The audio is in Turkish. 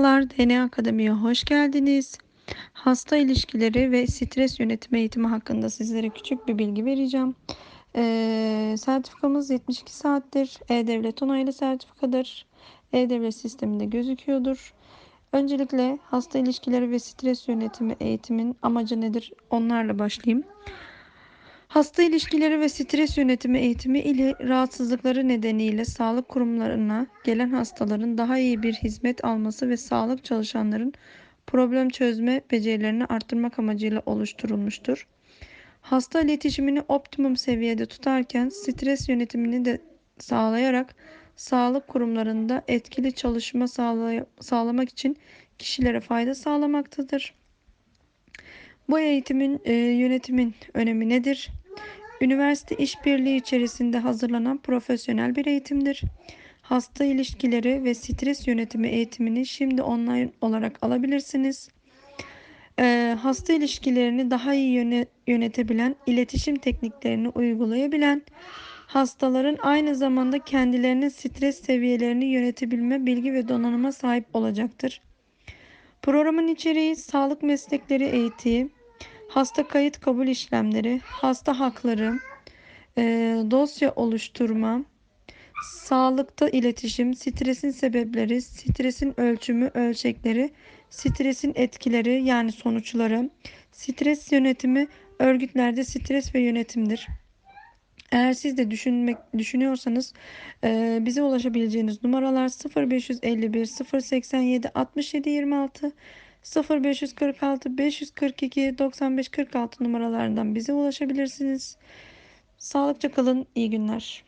Merhabalar, DNA Akademi'ye hoş geldiniz. Hasta ilişkileri ve stres yönetimi eğitimi hakkında sizlere küçük bir bilgi vereceğim. Ee, sertifikamız 72 saattir. E-Devlet onaylı sertifikadır. E-Devlet sisteminde gözüküyordur. Öncelikle hasta ilişkileri ve stres yönetimi eğitimin amacı nedir? Onlarla başlayayım. Hasta ilişkileri ve stres yönetimi eğitimi ile rahatsızlıkları nedeniyle sağlık kurumlarına gelen hastaların daha iyi bir hizmet alması ve sağlık çalışanların problem çözme becerilerini arttırmak amacıyla oluşturulmuştur. Hasta iletişimini optimum seviyede tutarken stres yönetimini de sağlayarak sağlık kurumlarında etkili çalışma sağlay- sağlamak için kişilere fayda sağlamaktadır. Bu eğitimin e, yönetimin önemi nedir? Üniversite işbirliği içerisinde hazırlanan profesyonel bir eğitimdir. Hasta ilişkileri ve stres yönetimi eğitimini şimdi online olarak alabilirsiniz. Ee, hasta ilişkilerini daha iyi yöne- yönetebilen, iletişim tekniklerini uygulayabilen, hastaların aynı zamanda kendilerinin stres seviyelerini yönetebilme bilgi ve donanıma sahip olacaktır. Programın içeriği sağlık meslekleri eğitimi, hasta kayıt kabul işlemleri, hasta hakları, e, dosya oluşturma, sağlıkta iletişim, stresin sebepleri, stresin ölçümü, ölçekleri, stresin etkileri yani sonuçları, stres yönetimi, örgütlerde stres ve yönetimdir. Eğer siz de düşünmek düşünüyorsanız e, bize ulaşabileceğiniz numaralar 0551 087 67 26 0546 542 95 46 numaralarından bize ulaşabilirsiniz. Sağlıkça kalın, iyi günler.